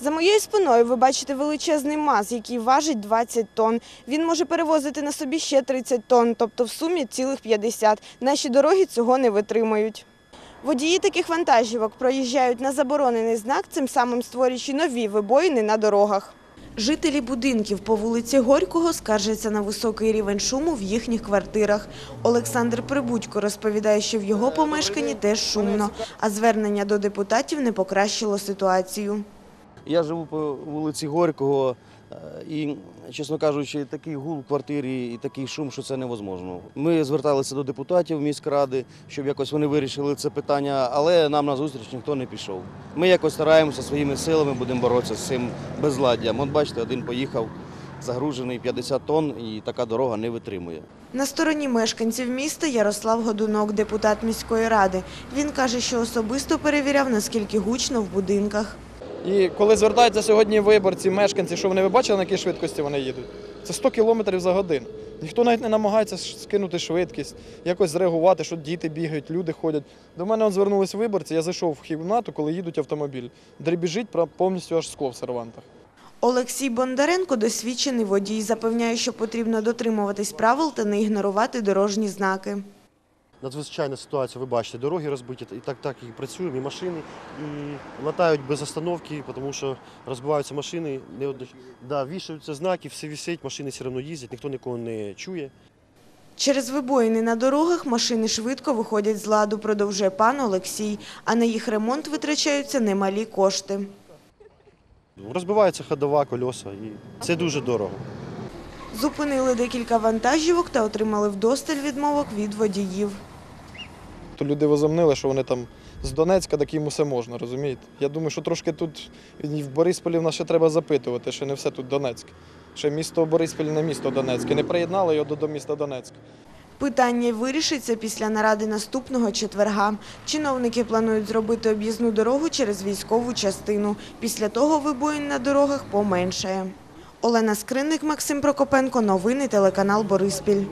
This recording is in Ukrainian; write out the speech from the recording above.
За моєю спиною ви бачите величезний МАЗ, який важить 20 тонн. Він може перевозити на собі ще 30 тонн, тобто в сумі цілих 50. Наші дороги цього не витримають. Водії таких вантажівок проїжджають на заборонений знак, цим самим створюючи нові вибоїни на дорогах. Жителі будинків по вулиці Горького скаржаться на високий рівень шуму в їхніх квартирах. Олександр Прибудько розповідає, що в його помешканні теж шумно, а звернення до депутатів не покращило ситуацію. Я живу по вулиці Горького е, і, чесно кажучи, такий гул в квартирі і такий шум, що це невозможно. Ми зверталися до депутатів міськради, щоб якось вони вирішили це питання, але нам на зустріч ніхто не пішов. Ми якось стараємося своїми силами, будемо боротися з цим безладдям. От бачите, один поїхав загружений 50 тонн, і така дорога не витримує. На стороні мешканців міста Ярослав Годунок, депутат міської ради. Він каже, що особисто перевіряв, наскільки гучно в будинках. І коли звертаються сьогодні виборці, мешканці, що вони ви бачили, на якій швидкості вони їдуть? Це 100 км за годину. Ніхто навіть не намагається скинути швидкість, якось зреагувати, що діти бігають, люди ходять. До мене от звернулись виборці, я зайшов в кімнату, коли їдуть автомобіль. Дребіжить повністю аж скло в сервантах. Олексій Бондаренко, досвідчений водій, запевняє, що потрібно дотримуватись правил та не ігнорувати дорожні знаки. Надзвичайна ситуація, ви бачите, дороги розбиті, і так так і працюємо, і машини, і латають без остановки, тому що розбиваються машини, не одно... да, вішаються знаки, все висить, машини все одно їздять, ніхто нікого не чує. Через вибоїни на дорогах машини швидко виходять з ладу, продовжує пан Олексій, а на їх ремонт витрачаються немалі кошти. Розбивається ходова, кольоса, і це дуже дорого. Зупинили декілька вантажівок та отримали вдосталь відмовок від водіїв. То люди возомнили, що вони там з Донецька, так їм усе можна, розумієте? Я думаю, що трошки тут в Борисполі в нас ще треба запитувати, що не все тут Донецьк. Ще місто Бориспіль не місто Донецьке. Не приєднали його до, до міста Донецьк. Питання вирішиться після наради наступного четверга. Чиновники планують зробити об'їзну дорогу через військову частину. Після того вибоїн на дорогах поменшає. Олена Скринник, Максим Прокопенко. Новини телеканал Бориспіль.